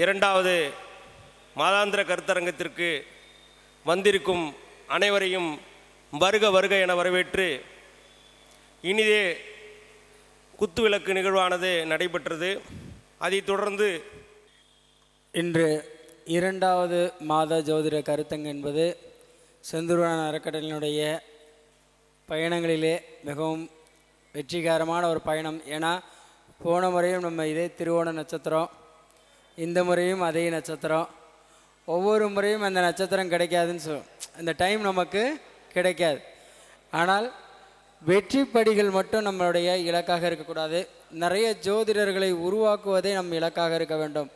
இரண்டாவது மாதாந்திர கருத்தரங்கத்திற்கு வந்திருக்கும் அனைவரையும் வருக வருக என வரவேற்று இனிதே குத்துவிளக்கு நிகழ்வானது நடைபெற்றது. அதைத் தொடர்ந்து இன்று இரண்டாவது மாத ஜோதிட கருத்தங்க என்பது செந்தூரான அறக்கட்டளையினுடைய பயணங்களிலே மிகவும் வெற்றிகரமான ஒரு பயணம். ஏன்னா போன முறையும் நம்ம இதே திருவோண நட்சத்திரம் இந்த முறையும் அதே நட்சத்திரம். ஒவ்வொரு முறையும் அந்த நட்சத்திரம் கிடைக்காதுன்னு சொல் அந்த டைம் நமக்கு கிடைக்காது. ஆனால் வெற்றி படிகள் மட்டும் நம்மளுடைய இலக்காக இருக்கக்கூடாது. நிறைய ஜோதிடர்களை உருவாக்குவதே நம் இலக்காக இருக்க வேண்டும்.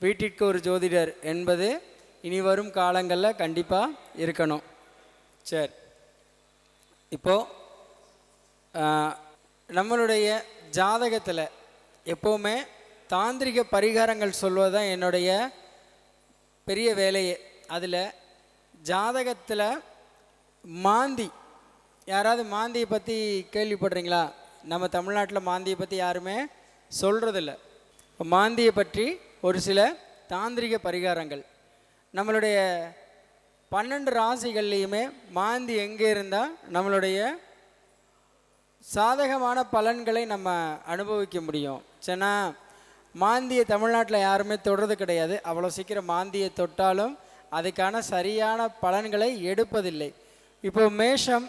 வீட்டிற்கு ஒரு ஜோதிடர் என்பது இனி வரும் காலங்களில் கண்டிப்பாக இருக்கணும். சரி. இப்போது நம்மளுடைய ஜாதகத்தில் எப்போவுமே தாந்திரிக பரிகாரங்கள் சொல்வது தான் என்னுடைய பெரிய வேலையே. அதில் ஜாதகத்தில் மாந்தி யாராவது மாந்தியை பற்றி கேள்விப்படுறீங்களா? நம்ம தமிழ்நாட்டில் மாந்தியை பற்றி யாருமே சொல்கிறதில்ல மாந்தியை பற்றி ஒரு சில தாந்திரிக பரிகாரங்கள். நம்மளுடைய பன்னெண்டு ராசிகள்லேயுமே மாந்தி எங்கே இருந்தால் நம்மளுடைய சாதகமான பலன்களை நம்ம அனுபவிக்க முடியும். சரினா மாந்தியை தமிழ்நாட்டில் யாருமே தொடுறது கிடையாது. அவ்வளோ சீக்கிரம் மாந்தியை தொட்டாலும் அதுக்கான சரியான பலன்களை எடுப்பதில்லை. இப்போ மேஷம்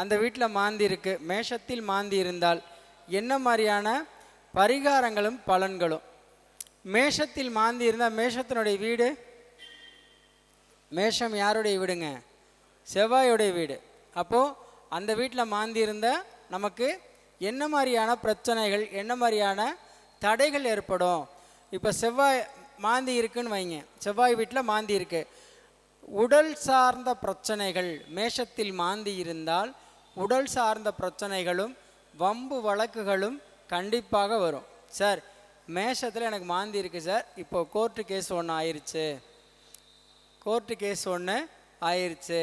அந்த வீட்டில் மாந்தி இருக்குது மேஷத்தில் மாந்தி இருந்தால் என்ன மாதிரியான பரிகாரங்களும் பலன்களும்? மேஷத்தில் மாந்தி இருந்தால் மேஷத்தினுடைய வீடு? மேஷம் யாருடைய வீடுங்க? செவ்வாயுடைய வீடு. அப்போது அந்த வீட்டில் மாந்தி இருந்தால் நமக்கு என்ன மாதிரியான பிரச்சனைகள் என்ன மாதிரியான தடைகள் ஏற்படும். இப்போ செவ்வாய் மாந்தி இருக்குன்னு வைங்க. செவ்வாய் வீட்டில் மாந்தி இருக்கு. உடல் சார்ந்த பிரச்சனைகள் மேஷத்தில் மாந்தி இருந்தால் உடல் சார்ந்த பிரச்சனைகளும் வம்பு வழக்குகளும் கண்டிப்பாக வரும். சார் மேஷத்தில் எனக்கு மாந்தி இருக்குது சார். இப்போ கோர்ட்டு கேஸ் ஒன்று ஆயிடுச்சு கோர்ட்டு கேஸ் ஒன்று ஆயிருச்சு.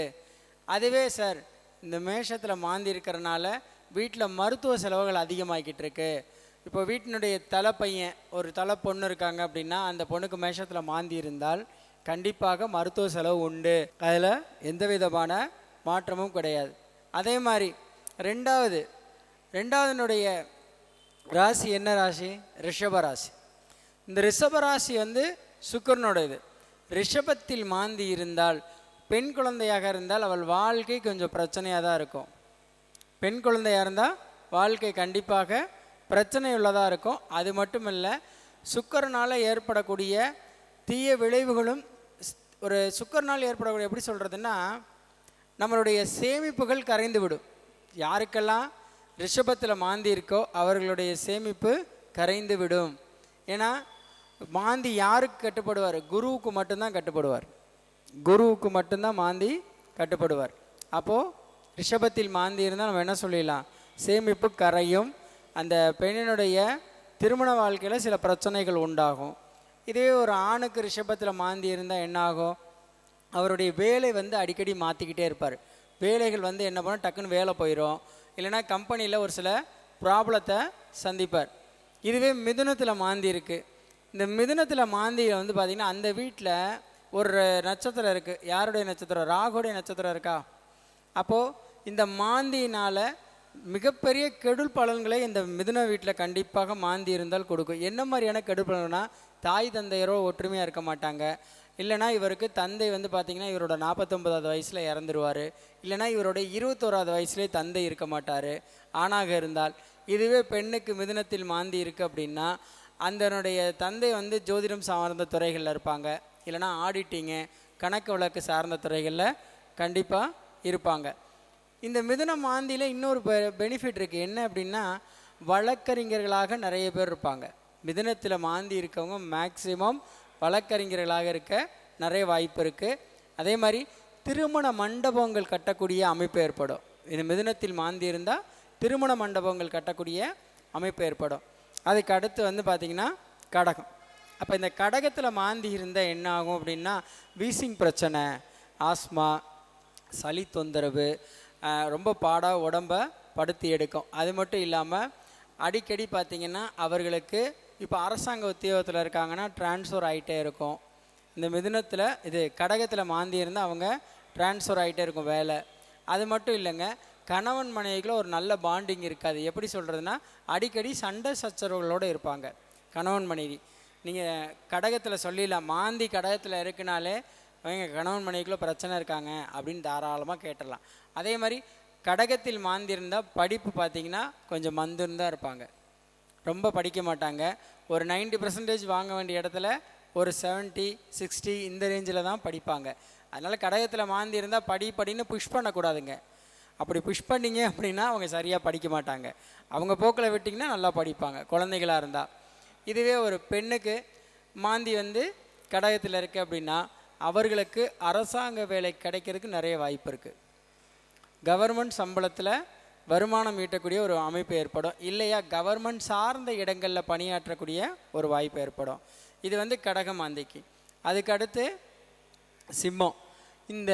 அதுவே சார் இந்த மேஷத்தில் மாந்தி இருக்கிறனால வீட்டில் மருத்துவ செலவுகள் அதிகமாகிக்கிட்டு இருக்குது இப்போ வீட்டினுடைய தலை பையன் ஒரு தலை பொண்ணு இருக்காங்க அப்படின்னா அந்த பொண்ணுக்கு மேஷத்தில் மாந்தி இருந்தால் கண்டிப்பாக மருத்துவ செலவு உண்டு. அதில் எந்த விதமான மாற்றமும் கிடையாது. அதே மாதிரி ரெண்டாவது ரெண்டாவதுனுடைய ராசி என்ன ராசி? ரிஷப ராசி. இந்த ரிஷப ராசி வந்து சுக்கரனுடையது. ரிஷபத்தில் மாந்தி இருந்தால் பெண் குழந்தையாக இருந்தால் அவள் வாழ்க்கை கொஞ்சம் பிரச்சனையாக தான் இருக்கும். பெண் குழந்தையாக இருந்தால் வாழ்க்கை கண்டிப்பாக பிரச்சனை உள்ளதாக இருக்கும். அது மட்டும் இல்லை சுக்கரனால் ஏற்படக்கூடிய தீய விளைவுகளும் ஒரு சுக்கரனால் ஏற்படக்கூடிய எப்படி சொல்கிறதுன்னா நம்மளுடைய சேமிப்புகள் கரைந்து விடும் யாருக்கெல்லாம் ரிஷபத்தில் மாந்தி இருக்கோ அவர்களுடைய சேமிப்பு கரைந்து விடும் ஏன்னா மாந்தி யாருக்கு கட்டுப்படுவார்? குருவுக்கு மட்டும்தான் கட்டுப்படுவார். குருவுக்கு மட்டும்தான் மாந்தி கட்டுப்படுவார். அப்போது ரிஷபத்தில் மாந்தி இருந்தால் நம்ம என்ன சொல்லிடலாம்? சேமிப்பு கரையும் அந்த பெண்ணினுடைய திருமண வாழ்க்கையில் சில பிரச்சனைகள் உண்டாகும். இதே ஒரு ஆணுக்கு ரிஷபத்தில் மாந்தி இருந்தால் என்ன ஆகும் அவருடைய வேலை வந்து அடிக்கடி மாற்றிக்கிட்டே இருப்பார். வேலைகள் வந்து என்ன பண்ணால் டக்குன்னு வேலை போயிடும் இல்லைன்னா கம்பெனியில் ஒரு சில ப்ராப்ளத்தை சந்திப்பார். இதுவே மிதுனத்தில் மாந்தி இருக்குது இந்த மிதுனத்தில் மாந்தியில் வந்து பார்த்திங்கன்னா அந்த வீட்டில் ஒரு நட்சத்திரம் இருக்குது யாருடைய நட்சத்திரம்? ராகுடைய நட்சத்திரம் இருக்கா? அப்போது இந்த மாந்தியினால் மிகப்பெரிய கெடுல் பலன்களை இந்த மிதுன வீட்டில் கண்டிப்பாக மாந்தி இருந்தால் கொடுக்கும். என்ன மாதிரியான கெடுல் பலன்னா தாய் தந்தையரோ ஒற்றுமையாக இருக்க மாட்டாங்க. இல்லைனா இவருக்கு தந்தை வந்து பார்த்திங்கன்னா இவரோட நாற்பத்தொம்பதாவது வயசில் இறந்துருவார். இல்லைனா இவருடைய இருபத்தோராவது வயசுலேயே தந்தை இருக்க மாட்டார். ஆணாக இருந்தால் இதுவே பெண்ணுக்கு மிதுனத்தில் மாந்தி இருக்குது அப்படின்னா அந்தனுடைய தந்தை வந்து ஜோதிடம் சார்ந்த துறைகளில் இருப்பாங்க. இல்லைனா ஆடிட்டிங்கு கணக்கு வழக்கு சார்ந்த துறைகளில் கண்டிப்பாக இருப்பாங்க. இந்த மிதுன மாந்தியில் இன்னொரு பெனிஃபிட் இருக்குது என்ன அப்படின்னா வழக்கறிஞர்களாக நிறைய பேர் இருப்பாங்க. மிதுனத்தில் மாந்தி இருக்கவங்க மேக்சிமம் வழக்கறிஞர்களாக இருக்க நிறைய வாய்ப்பு இருக்குது அதே மாதிரி திருமண மண்டபங்கள் கட்டக்கூடிய அமைப்பு ஏற்படும். இந்த மிதுனத்தில் மாந்தி இருந்தால் திருமண மண்டபங்கள் கட்டக்கூடிய அமைப்பு ஏற்படும். அதுக்கு அடுத்து வந்து பார்த்திங்கன்னா கடகம். அப்போ இந்த கடகத்தில் மாந்தி இருந்தால் என்ன ஆகும் அப்படின்னா வீசிங் பிரச்சனை ஆஸ்மா சளி தொந்தரவு ரொம்ப பாடாக உடம்ப படுத்தி எடுக்கும். அது மட்டும் இல்லாமல் அடிக்கடி பார்த்திங்கன்னா அவர்களுக்கு இப்போ அரசாங்க உத்தியோகத்தில் இருக்காங்கன்னா ட்ரான்ஸ்ஃபர் ஆகிட்டே இருக்கும். இந்த மிதுனத்தில் இது கடகத்தில் மாந்தி இருந்தால் அவங்க ட்ரான்ஸ்ஃபர் ஆகிட்டே இருக்கும் வேலை. அது மட்டும் இல்லைங்க கணவன் மனைவிக்குள்ள ஒரு நல்ல பாண்டிங் இருக்காது எப்படி சொல்கிறதுனா அடிக்கடி சண்டை சச்சரவுகளோடு இருப்பாங்க கணவன் மனைவி. நீங்கள் கடகத்தில் சொல்லிடலாம் மாந்தி கடகத்தில் இருக்குனாலே அவங்க கணவன் மனைவிக்குள்ள பிரச்சனை இருக்காங்க அப்படின்னு தாராளமாக கேட்டுடலாம். அதே மாதிரி கடகத்தில் மாந்தி இருந்தால் படிப்பு பார்த்தீங்கன்னா கொஞ்சம் மந்திருந்தான் இருப்பாங்க. ரொம்ப படிக்க மாட்டாங்க. ஒரு 90% பர்சன்டேஜ் வாங்க வேண்டிய இடத்துல ஒரு 70 சிக்ஸ்டி இந்த ரேஞ்சில் தான் படிப்பாங்க. அதனால் கடகத்தில் மாந்தி இருந்தால் படி படின்னு புஷ் பண்ணக்கூடாதுங்க. அப்படி புஷ் பண்ணீங்க அப்படின்னா அவங்க சரியாக படிக்க மாட்டாங்க. அவங்க போக்கில் விட்டிங்கன்னா நல்லா படிப்பாங்க குழந்தைகளாக இருந்தால் இதுவே ஒரு பெண்ணுக்கு மாந்தி வந்து கடகத்தில் இருக்குது அப்படின்னா அவர்களுக்கு அரசாங்க வேலை கிடைக்கிறதுக்கு நிறைய வாய்ப்பு இருக்குது கவர்மெண்ட் சம்பளத்தில் வருமானம் ஈட்டக்கூடிய ஒரு அமைப்பு ஏற்படும். இல்லையா கவர்மெண்ட் சார்ந்த இடங்களில் பணியாற்றக்கூடிய ஒரு வாய்ப்பு ஏற்படும். இது வந்து கடக மாந்திக்கு. அதுக்கு அடுத்து சிம்மம். இந்த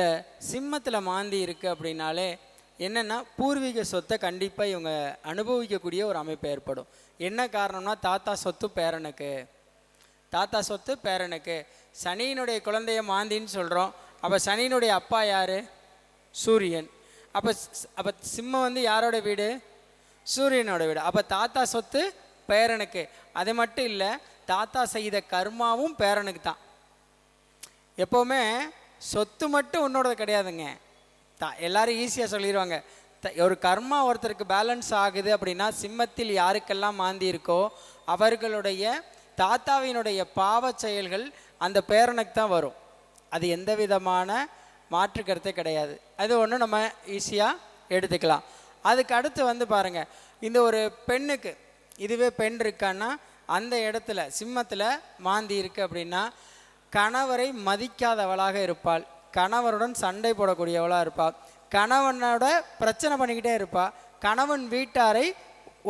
சிம்மத்தில் மாந்தி இருக்குது அப்படின்னாலே என்னென்னா பூர்வீக சொத்தை கண்டிப்பாக இவங்க அனுபவிக்கக்கூடிய ஒரு அமைப்பு ஏற்படும். என்ன காரணம்னா தாத்தா சொத்து பேரனுக்கு. தாத்தா சொத்து பேரனுக்கு. சனியினுடைய குழந்தைய மாந்தின்னு சொல்கிறோம் அப்போ சனியினுடைய அப்பா யார்? சூரியன். அப்போ அப்போ சிம்மம் வந்து யாரோட வீடு? சூரியனோட வீடு. அப்போ தாத்தா சொத்து பேரனுக்கு. அது மட்டும் இல்லை தாத்தா செய்த கர்மாவும் பேரனுக்கு தான். எப்போவுமே சொத்து மட்டும் உன்னோடது கிடையாதுங்க. த எல்லாரும் ஈஸியாக சொல்லிடுவாங்க த ஒரு கர்மா ஒருத்தருக்கு பேலன்ஸ் ஆகுது அப்படின்னா சிம்மத்தில் யாருக்கெல்லாம் மாந்தி இருக்கோ அவர்களுடைய தாத்தாவினுடைய பாவச் செயல்கள் அந்த பேரனுக்கு தான் வரும். அது எந்த விதமான மாற்று கருத்தே கிடையாது. அது ஒன்று நம்ம ஈஸியாக எடுத்துக்கலாம். அதுக்கு அடுத்து வந்து பாருங்க. இந்த ஒரு பெண்ணுக்கு இதுவே பெண் இருக்கான்னா அந்த இடத்துல சிம்மத்தில் மாந்தி இருக்கு அப்படின்னா கணவரை மதிக்காதவளாக இருப்பாள். கணவருடன் சண்டை போடக்கூடியவளாக இருப்பாள் கணவனோட பிரச்சனை பண்ணிக்கிட்டே இருப்பாள் கணவன் வீட்டாரை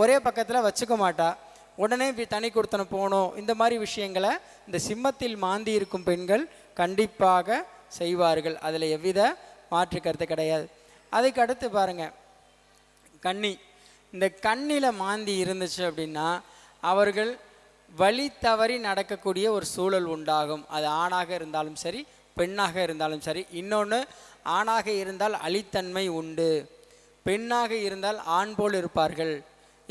ஒரே பக்கத்தில் வச்சுக்க மாட்டாள் உடனே தனி கொடுத்தனம் போகணும் இந்த மாதிரி விஷயங்களை இந்த சிம்மத்தில் மாந்தி இருக்கும் பெண்கள் கண்டிப்பாக செய்வார்கள். அதில் எவ்வித மாற்று கருத்து கிடையாது. அதுக்கு அடுத்து பாருங்கள் கண்ணி இந்த கண்ணில் மாந்தி இருந்துச்சு அப்படின்னா அவர்கள் வழி தவறி நடக்கக்கூடிய ஒரு சூழல் உண்டாகும். அது ஆணாக இருந்தாலும் சரி பெண்ணாக இருந்தாலும் சரி. இன்னொன்று ஆணாக இருந்தால் அழித்தன்மை உண்டு. பெண்ணாக இருந்தால் ஆண் போல் இருப்பார்கள்.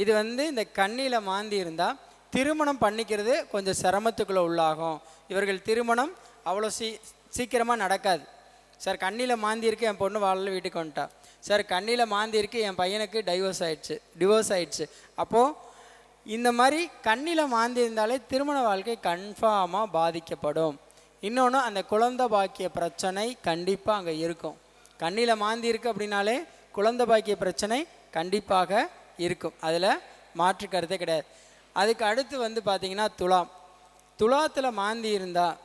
இது வந்து இந்த கண்ணியில் மாந்தி இருந்தால் திருமணம் பண்ணிக்கிறது கொஞ்சம் சிரமத்துக்குள்ளே உள்ளாகும். இவர்கள் திருமணம் அவ்வளோ சீ சீக்கிரமாக நடக்காது. சார் கண்ணில் மாந்தி இருக்கு என் பொண்ணு வாழல வீட்டுக்கு வந்துட்டா. சார் கண்ணியில் மாந்தி இருக்கு என் பையனுக்கு டைவர்ஸ் ஆயிடுச்சு. டிவோர்ஸ் ஆயிடுச்சு. அப்போது இந்த மாதிரி கண்ணில் மாந்தி இருந்தாலே திருமண வாழ்க்கை கன்ஃபார்மாக பாதிக்கப்படும். இன்னொன்று அந்த குழந்தை பாக்கிய பிரச்சனை கண்டிப்பாக அங்கே இருக்கும். கண்ணியில் மாந்தி இருக்கு அப்படின்னாலே குழந்தை பாக்கிய பிரச்சனை கண்டிப்பாக இருக்கும். அதில் மாற்று கருத்தே கிடையாது. அதுக்கு அடுத்து வந்து பார்த்திங்கன்னா துலாம். துலாத்தில் மாந்தி இருந்தால்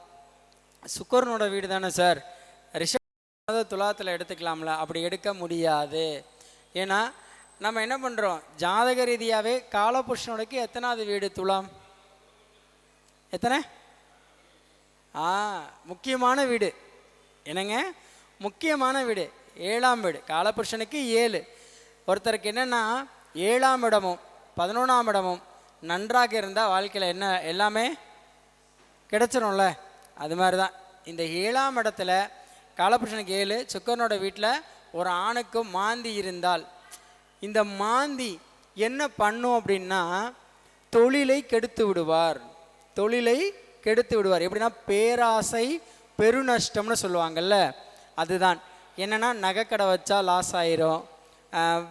சுக்கரனோட வீடு தானே சார்? ரிஷப் துலாத்தில் எடுத்துக்கலாம்ல. அப்படி எடுக்க முடியாது. ஏன்னா நம்ம என்ன பண்ணுறோம் ஜாதக ரீதியாகவே காலபுருஷனோடக்கு எத்தனாவது வீடு துலாம்? எத்தனை? ஆ முக்கியமான வீடு. என்னங்க? முக்கியமான வீடு. ஏழாம் வீடு. காலபுருஷனுக்கு ஏழு. ஒருத்தருக்கு என்னென்னா ஏழாம் இடமும் பதினொன்றாம் இடமும் நன்றாக இருந்தால் வாழ்க்கையில் என்ன எல்லாமே கிடச்சிரும்ல? அது மாதிரி தான் இந்த ஏழாம் இடத்துல காலபுருஷனுக்கு ஏழு சுக்கரனோட வீட்டில் ஒரு ஆணுக்கு மாந்தி இருந்தால் இந்த மாந்தி என்ன பண்ணும் அப்படின்னா தொழிலை கெடுத்து விடுவார். தொழிலை கெடுத்து விடுவார். எப்படின்னா பேராசை பெருநஷ்டம்னு சொல்லுவாங்கல்ல அதுதான். என்னென்னா நகைக்கடை வச்சா லாஸ் ஆயிரும்.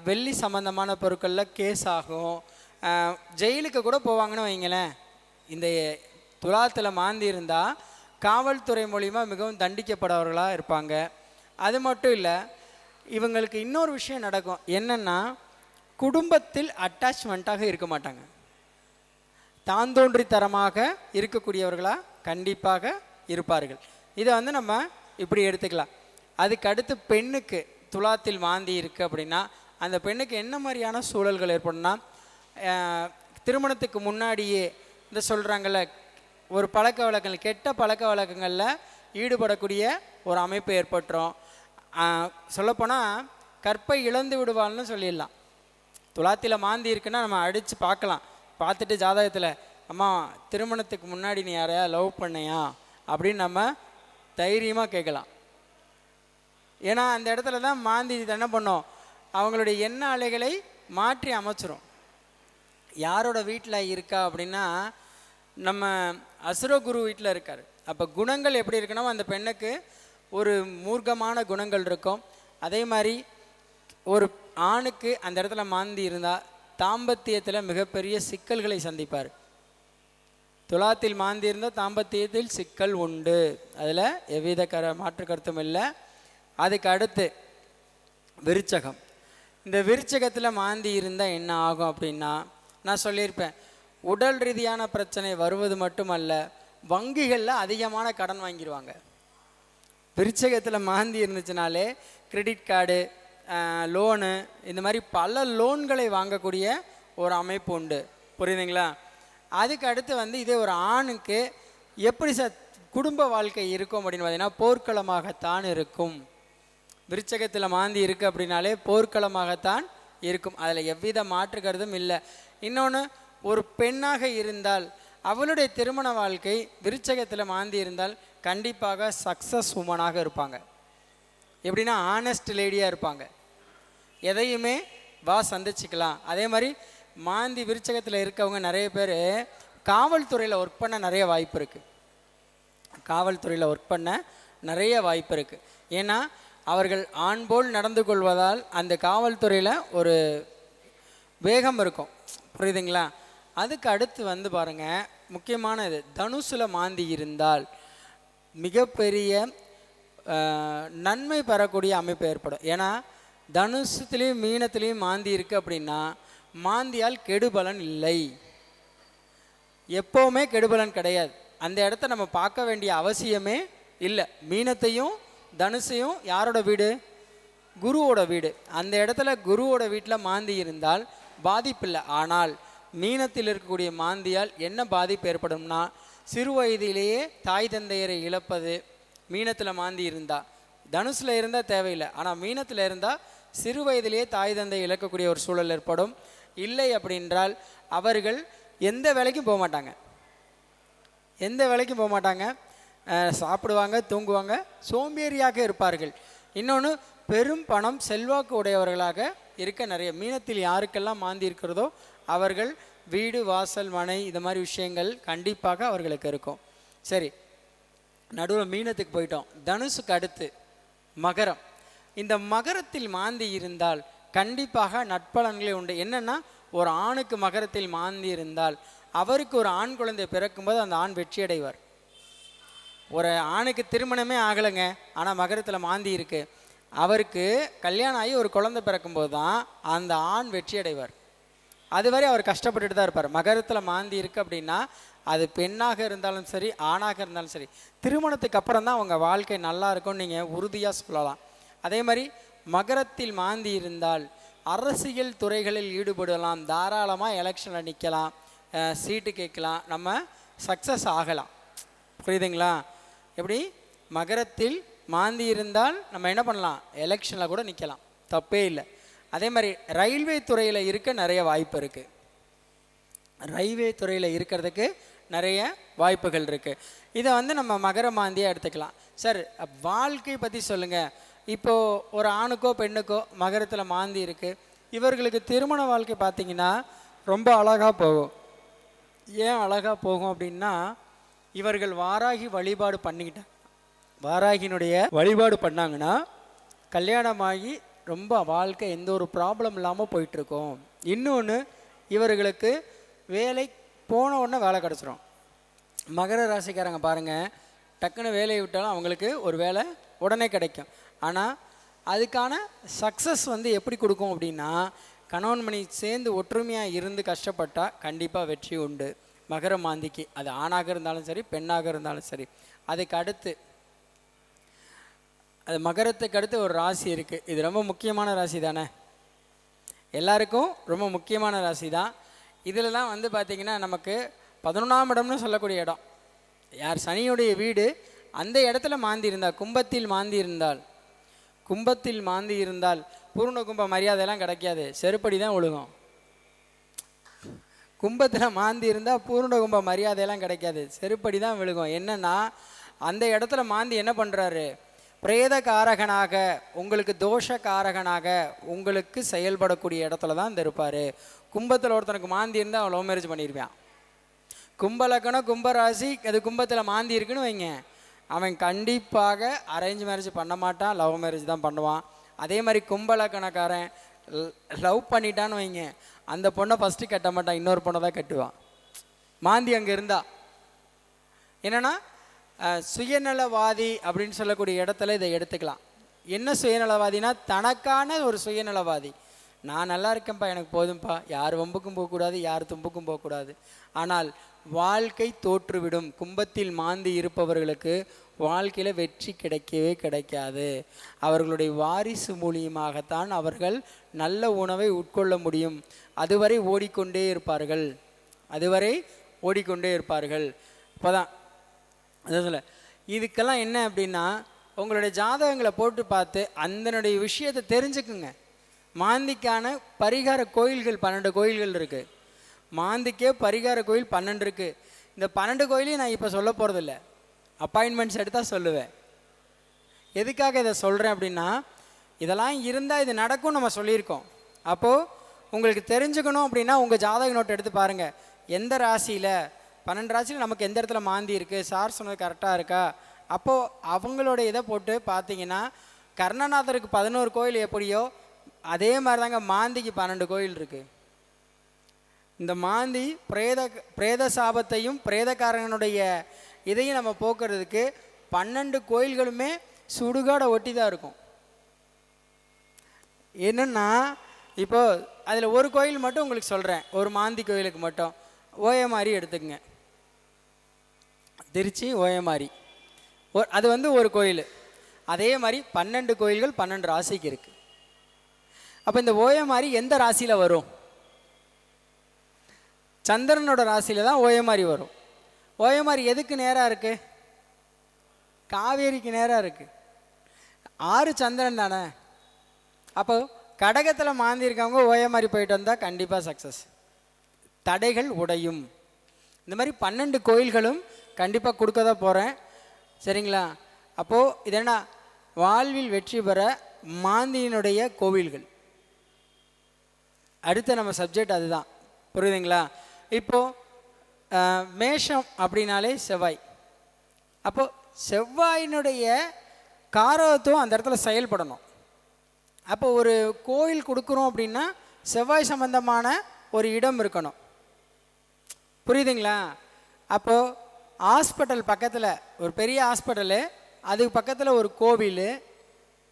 வெள்ளி சம்பந்தமான பொருட்களில் கேஸ் ஆகும். ஜெயிலுக்கு கூட போவாங்கன்னு வைங்களேன். இந்த துலாத்தில் மாந்தி இருந்தால் காவல்துறை மூலிமா மிகவும் தண்டிக்கப்படவர்களாக இருப்பாங்க. அது மட்டும் இல்லை இவங்களுக்கு இன்னொரு விஷயம் நடக்கும். என்னென்னா குடும்பத்தில் அட்டாச்மெண்ட்டாக இருக்க மாட்டாங்க. தாந்தோன்றித்தரமாக இருக்கக்கூடியவர்களாக கண்டிப்பாக இருப்பார்கள். இதை வந்து நம்ம இப்படி எடுத்துக்கலாம். அதுக்கு அடுத்து பெண்ணுக்கு. துலாத்தில் மாந்தி இருக்குது அப்படின்னா அந்த பெண்ணுக்கு என்ன மாதிரியான சூழல்கள் ஏற்படும்னா திருமணத்துக்கு முன்னாடியே இந்த சொல்கிறாங்கல்ல ஒரு பழக்க வழக்கங்கள் கெட்ட பழக்க வழக்கங்களில் ஈடுபடக்கூடிய ஒரு அமைப்பு ஏற்பட்டுரும். சொல்லப்போனால் கற்பை இழந்து விடுவாள்னு சொல்லிடலாம். துலாத்தில் மாந்தி இருக்குன்னா நம்ம அடித்து பார்க்கலாம். பார்த்துட்டு ஜாதகத்தில் அம்மா திருமணத்துக்கு முன்னாடி நீ யாரையா லவ் பண்ணையா? அப்படின்னு நம்ம தைரியமாக கேட்கலாம். ஏன்னா அந்த இடத்துல தான் மாந்தி என்ன பண்ணும்? அவங்களுடைய எண்ண அலைகளை மாற்றி அமைச்சிரும். யாரோட வீட்டில் இருக்கா அப்படின்னா நம்ம அசுரகுரு வீட்டில் இருக்கார். அப்போ குணங்கள் எப்படி இருக்கணும் அந்த பெண்ணுக்கு ஒரு மூர்க்கமான குணங்கள் இருக்கும். அதே மாதிரி ஒரு ஆணுக்கு அந்த இடத்துல மாந்தி இருந்தால் தாம்பத்தியத்தில் மிகப்பெரிய சிக்கல்களை சந்திப்பார். துலாத்தில் மாந்தி இருந்தால் தாம்பத்தியத்தில் சிக்கல் உண்டு. அதில் எவ்வித கர மாற்று கருத்தும் இல்லை. அதுக்கு அடுத்து விருச்சகம். இந்த விருச்சகத்தில் மாந்தி இருந்தால் என்ன ஆகும் அப்படின்னா நான் சொல்லியிருப்பேன் உடல் ரீதியான பிரச்சனை வருவது மட்டுமல்ல வங்கிகளில் அதிகமான கடன் வாங்கிடுவாங்க விருச்சகத்தில் மாந்தி இருந்துச்சுனாலே கிரெடிட் கார்டு லோனு இந்த மாதிரி பல லோன்களை வாங்கக்கூடிய ஒரு அமைப்பு உண்டு. புரியுதுங்களா? அதுக்கு அடுத்து வந்து இதே ஒரு ஆணுக்கு எப்படி சார் குடும்ப வாழ்க்கை இருக்கும் அப்படின்னு பார்த்தீங்கன்னா போர்க்களமாகத்தான் இருக்கும். விருச்சகத்தில் மாந்தி இருக்குது அப்படின்னாலே போர்க்களமாகத்தான் இருக்கும். அதில் எவ்வித மாற்று கருதும் இல்லை. இன்னொன்று ஒரு பெண்ணாக இருந்தால் அவளுடைய திருமண வாழ்க்கை விருச்சகத்தில் மாந்தி இருந்தால் கண்டிப்பாக சக்ஸஸ் உமனாக இருப்பாங்க. எப்படின்னா ஆனஸ்ட் லேடியாக இருப்பாங்க. எதையுமே வா சந்திச்சுக்கலாம். அதே மாதிரி மாந்தி விருச்சகத்தில் இருக்கவங்க நிறைய பேர் காவல்துறையில் ஒர்க் பண்ண நிறைய வாய்ப்பு இருக்குது காவல்துறையில் ஒர்க் பண்ண நிறைய வாய்ப்பு இருக்குது ஏன்னா அவர்கள் ஆண் போல் நடந்து கொள்வதால் அந்த காவல்துறையில் ஒரு வேகம் இருக்கும். புரியுதுங்களா? அதுக்கு அடுத்து வந்து பாருங்கள் முக்கியமான இது தனுசுல மாந்தி இருந்தால் மிகப்பெரிய நன்மை பெறக்கூடிய அமைப்பு ஏற்படும். ஏன்னா தனுசுலேயும் மீனத்துலேயும் மாந்தி இருக்குது அப்படின்னா மாந்தியால் கெடுபலன் இல்லை. எப்போவுமே கெடுபலன் கிடையாது. அந்த இடத்த நம்ம பார்க்க வேண்டிய அவசியமே இல்லை. மீனத்தையும் தனுசையும் யாரோட வீடு? குருவோட வீடு. அந்த இடத்துல குருவோட வீட்டில் மாந்தி இருந்தால் பாதிப்பில்லை ஆனால் மீனத்தில் இருக்கக்கூடிய மாந்தியால் என்ன பாதிப்பு ஏற்படும்னா சிறு வயதிலேயே தாய் தந்தையரை இழப்பது மீனத்தில் மாந்தி இருந்தால் தனுசில் இருந்தால் தேவையில்லை. ஆனால் மீனத்தில் இருந்தால் சிறு வயதிலேயே தாய் தந்தை இழக்கக்கூடிய ஒரு சூழல் ஏற்படும். இல்லை அப்படின்றால் அவர்கள் எந்த வேலைக்கும் போக மாட்டாங்க. எந்த வேலைக்கும் போக மாட்டாங்க. சாப்பிடுவாங்க தூங்குவாங்க சோம்பேறியாக இருப்பார்கள். இன்னொன்று பெரும் பணம் செல்வாக்கு உடையவர்களாக இருக்க நிறைய மீனத்தில் யாருக்கெல்லாம் மாந்தி இருக்கிறதோ அவர்கள் வீடு வாசல் மனை இது மாதிரி விஷயங்கள் கண்டிப்பாக அவர்களுக்கு இருக்கும். சரி நடுவில் மீனத்துக்கு போயிட்டோம். தனுசுக்கு அடுத்து மகரம். இந்த மகரத்தில் மாந்தி இருந்தால் கண்டிப்பாக நட்பலன்களே உண்டு. என்னென்னா ஒரு ஆணுக்கு மகரத்தில் மாந்தி இருந்தால் அவருக்கு ஒரு ஆண் குழந்தை பிறக்கும்போது அந்த ஆண் வெற்றி அடைவார் ஒரு ஆணுக்கு திருமணமே ஆகலைங்க ஆனால் மகரத்தில் மாந்தி இருக்குது அவருக்கு கல்யாணம் ஆகி ஒரு குழந்தை பிறக்கும்போது தான் அந்த ஆண் வெற்றி அடைவார். அதுவரை அவர் கஷ்டப்பட்டுட்டு தான் இருப்பார். மகரத்தில் மாந்தி இருக்கு அப்படின்னா அது பெண்ணாக இருந்தாலும் சரி ஆணாக இருந்தாலும் சரி திருமணத்துக்கு அப்புறம் தான் அவங்க வாழ்க்கை நல்லா இருக்கும்னு நீங்கள் உறுதியாக சொல்லலாம். அதே மாதிரி மகரத்தில் மாந்தி இருந்தால் அரசியல் துறைகளில் ஈடுபடலாம் தாராளமாக எலெக்ஷனில் நிற்கலாம் சீட்டு கேட்கலாம் நம்ம சக்ஸஸ் ஆகலாம். புரியுதுங்களா? எப்படி? மகரத்தில் மாந்தி இருந்தால் நம்ம என்ன பண்ணலாம்? எலெக்ஷனில் கூட நிற்கலாம் தப்பே இல்லை. அதே மாதிரி ரயில்வே துறையில் இருக்க நிறைய வாய்ப்பு இருக்குது ரயில்வே துறையில் இருக்கிறதுக்கு நிறைய வாய்ப்புகள் இருக்குது இதை வந்து நம்ம மகர மாந்தியாக எடுத்துக்கலாம். சார் வாழ்க்கை பற்றி சொல்லுங்கள் இப்போது ஒரு ஆணுக்கோ பெண்ணுக்கோ மகரத்தில் மாந்தி இருக்குது இவர்களுக்கு திருமண வாழ்க்கை பார்த்திங்கன்னா ரொம்ப அழகாக போகும். ஏன் அழகாக போகும் அப்படின்னா இவர்கள் வாராகி வழிபாடு பண்ணிக்கிட்டாங்க. வாராகினுடைய வழிபாடு பண்ணாங்கன்னா கல்யாணமாகி ரொம்ப வாழ்க்கை எந்த ஒரு ப்ராப்ளம் இல்லாமல் போயிட்டுருக்கோம். இன்னொன்று இவர்களுக்கு வேலை போன உடனே வேலை கிடச்சிரும். மகர ராசிக்காரங்க பாருங்கள் டக்குன்னு வேலையை விட்டாலும் அவங்களுக்கு ஒரு வேலை உடனே கிடைக்கும். ஆனால் அதுக்கான சக்ஸஸ் வந்து எப்படி கொடுக்கும் அப்படின்னா கணவன் மணி சேர்ந்து ஒற்றுமையாக இருந்து கஷ்டப்பட்டால் கண்டிப்பாக வெற்றி உண்டு. மகர மாந்திக்கு. அது ஆணாக இருந்தாலும் சரி பெண்ணாக இருந்தாலும் சரி. அதுக்கு அடுத்து அது மகரத்துக்கு அடுத்து ஒரு ராசி இருக்குது இது ரொம்ப முக்கியமான ராசி தானே? எல்லாருக்கும் ரொம்ப முக்கியமான ராசி தான். இதிலலாம் வந்து பார்த்திங்கன்னா நமக்கு பதினொன்றாம் இடம்னு சொல்லக்கூடிய இடம். யார் சனியுடைய வீடு அந்த இடத்துல மாந்தி இருந்தால் கும்பத்தில் மாந்தி இருந்தால் கும்பத்தில் மாந்தி இருந்தால் பூர்ண கும்ப மரியாதையெல்லாம் கிடைக்காது. செருப்படி தான் ஒழுகும் கும்பத்தில் மாந்தி இருந்தால் பூர்ண கும்ப மரியாதையெல்லாம் கிடைக்காது. செருப்படி தான் விழுகும். என்னென்னா அந்த இடத்துல மாந்தி என்ன பண்ணுறாரு பிரேத காரகனாக உங்களுக்கு தோஷ காரகனாக உங்களுக்கு செயல்படக்கூடிய இடத்துல தான் இந்த இருப்பார். கும்பத்தில் ஒருத்தனுக்கு மாந்தி இருந்தால் அவன் லவ் மேரேஜ் பண்ணியிருப்பான் கும்பலக்கணம் கும்பராசி அது கும்பத்தில் மாந்தி இருக்குன்னு வைங்க. அவன் கண்டிப்பாக அரேஞ்ச் மேரேஜ் பண்ண மாட்டான் லவ் மேரேஜ் தான் பண்ணுவான். அதே மாதிரி கும்பலக்கணக்காரன் லவ் பண்ணிட்டான்னு வைங்க. அந்த பொண்ணை ஃபஸ்ட்டு கட்ட மாட்டான் இன்னொரு பொண்ணை தான் கட்டுவான். மாந்தி அங்கே இருந்தா. என்னென்னா சுயநலவாதி அப்படின்னு சொல்லக்கூடிய இடத்துல இதை எடுத்துக்கலாம். என்ன சுயநலவாதினா தனக்கான ஒரு சுயநலவாதி. நான் நல்லா இருக்கேன்ப்பா எனக்கு போதும்ப்பா. யார் வம்புக்கும் போகக்கூடாது யார் தும்புக்கும் போகக்கூடாது. ஆனால் வாழ்க்கை தோற்றுவிடும். கும்பத்தில் மாந்தி இருப்பவர்களுக்கு வாழ்க்கையில் வெற்றி கிடைக்கவே கிடைக்காது. அவர்களுடைய வாரிசு மூலியமாகத்தான் அவர்கள் நல்ல உணவை உட்கொள்ள முடியும். அதுவரை ஓடிக்கொண்டே இருப்பார்கள். அதுவரை ஓடிக்கொண்டே இருப்பார்கள். இப்போதான் அதில் சொல்ல இதுக்கெல்லாம் என்ன அப்படின்னா உங்களுடைய ஜாதகங்களை போட்டு பார்த்து அந்தனுடைய விஷயத்தை தெரிஞ்சுக்குங்க. மாந்திக்கான பரிகார கோயில்கள் பன்னெண்டு கோயில்கள் இருக்குது மாந்திக்கே பரிகார கோயில் பன்னெண்டு இருக்குது இந்த பன்னெண்டு கோயிலையும் நான் இப்போ சொல்ல போகிறதில்ல அப்பாயின்மெண்ட்ஸ் எடுத்தால் சொல்லுவேன். எதுக்காக இதை சொல்கிறேன் அப்படின்னா இதெல்லாம் இருந்தால் இது நடக்கும் நம்ம சொல்லியிருக்கோம். அப்போது உங்களுக்கு தெரிஞ்சுக்கணும் அப்படின்னா உங்கள் ஜாதக நோட் எடுத்து பாருங்கள் எந்த ராசியில்? பன்னெண்டு ராசியில் நமக்கு எந்த இடத்துல மாந்தி இருக்குது சார் சொன்னது கரெக்டாக இருக்கா? அப்போது அவங்களோட இதை போட்டு பார்த்தீங்கன்னா கர்ணநாதருக்கு பதினோரு கோயில் எப்படியோ அதே மாதிரி தாங்க மாந்திக்கு பன்னெண்டு கோயில் இருக்குது இந்த மாந்தி பிரேத பிரேத சாபத்தையும் பிரேதக்காரனுடைய இதையும் நம்ம போக்குறதுக்கு பன்னெண்டு கோயில்களுமே சுடுகாடை ஒட்டி தான் இருக்கும். என்னென்னா இப்போ அதில் ஒரு கோயில் மட்டும் உங்களுக்கு சொல்கிறேன் ஒரு மாந்தி கோயிலுக்கு மட்டும். ஓயமாரி எடுத்துக்கங்க. திருச்சி ஓயமாரி. ஒரு அது வந்து ஒரு கோயில். அதே மாதிரி பன்னெண்டு கோயில்கள் பன்னெண்டு ராசிக்கு இருக்குது அப்போ இந்த ஓயமாரி எந்த ராசியில் வரும்? சந்திரனோட ராசியில் தான் ஓயமாரி வரும். ஓயமாரி எதுக்கு நேராக இருக்கு? காவேரிக்கு நேராக இருக்கு. ஆறு சந்திரன் தானே? அப்போ கடகத்தில் மாந்திருக்கவங்க ஓயமாரி போயிட்டு வந்தால் கண்டிப்பாக சக்ஸஸ் தடைகள் உடையும். இந்த மாதிரி பன்னெண்டு கோயில்களும் கண்டிப்பாக கொடுக்க தான் போகிறேன் சரிங்களா? அப்போது இது என்ன வாழ்வில் வெற்றி பெற மாந்தியினுடைய கோவில்கள். அடுத்த நம்ம சப்ஜெக்ட் அதுதான். புரியுதுங்களா? இப்போது மேஷம் அப்படின்னாலே செவ்வாய். அப்போ செவ்வாயினுடைய காரகத்துவம் அந்த இடத்துல செயல்படணும். அப்போ ஒரு கோயில் கொடுக்குறோம் அப்படின்னா செவ்வாய் சம்பந்தமான ஒரு இடம் இருக்கணும். புரியுதுங்களா? அப்போது ஹாஸ்பிட்டல் பக்கத்தில் ஒரு பெரிய ஹாஸ்பிட்டலு அதுக்கு பக்கத்தில் ஒரு கோவில்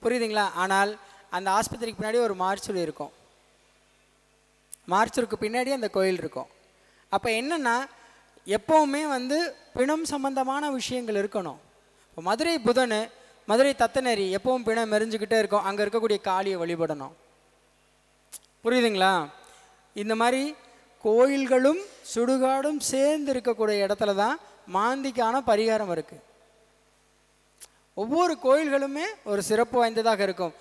புரியுதுங்களா? ஆனால் அந்த ஆஸ்பத்திரிக்கு பின்னாடி ஒரு மார்ச்சூர் இருக்கும். மார்ச்சூருக்கு பின்னாடி அந்த கோயில் இருக்கும். அப்போ என்னென்னா எப்போவுமே வந்து பிணம் சம்பந்தமான விஷயங்கள் இருக்கணும். இப்போ மதுரை புதன் மதுரை தத்தநெறி எப்பவும் பிணம் மெரிஞ்சுக்கிட்டே இருக்கும். அங்கே இருக்கக்கூடிய காளியை வழிபடணும். புரியுதுங்களா? இந்த மாதிரி கோயில்களும் சுடுகாடும் சேர்ந்து இருக்கக்கூடிய இடத்துல தான் மாந்திக்கான பரிகாரம் இருக்குது ஒவ்வொரு கோயில்களுமே ஒரு சிறப்பு வாய்ந்ததாக இருக்கும்.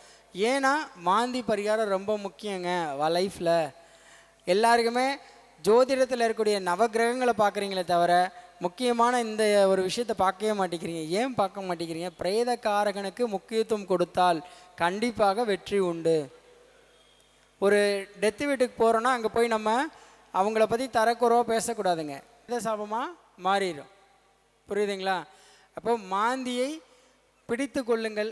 ஏன்னா மாந்தி பரிகாரம் ரொம்ப முக்கியங்க லைஃப்பில் எல்லாருக்குமே ஜோதிடத்தில் இருக்கக்கூடிய நவகிரகங்களை பார்க்குறீங்களே தவிர முக்கியமான இந்த ஒரு விஷயத்தை பார்க்கவே மாட்டேங்கிறீங்க. ஏன் பார்க்க மாட்டேங்கிறீங்க? பிரேத காரகனுக்கு முக்கியத்துவம் கொடுத்தால் கண்டிப்பாக வெற்றி உண்டு. ஒரு டெத்து வீட்டுக்கு போகிறோன்னா அங்கே போய் நம்ம அவங்கள பற்றி தரக்குறவோ பேசக்கூடாதுங்க. இதை சாபமாக மாறிடும் புரியுதுங்களா? அப்போ மாந்தியை பிடித்து கொள்ளுங்கள்.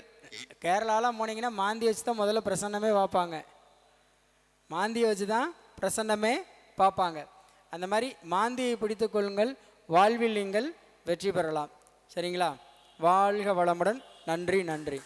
கேரளாலாம் போனீங்கன்னா மாந்தி வச்சு தான் முதல்ல பிரசன்னமே பார்ப்பாங்க மாந்தியை வச்சு தான் பிரசன்னமே பார்ப்பாங்க. அந்த மாதிரி மாந்தியை பிடித்து கொள்ளுங்கள் வாழ்வில் நீங்கள் வெற்றி பெறலாம். சரிங்களா? வாழ்க வளமுடன். நன்றி நன்றி.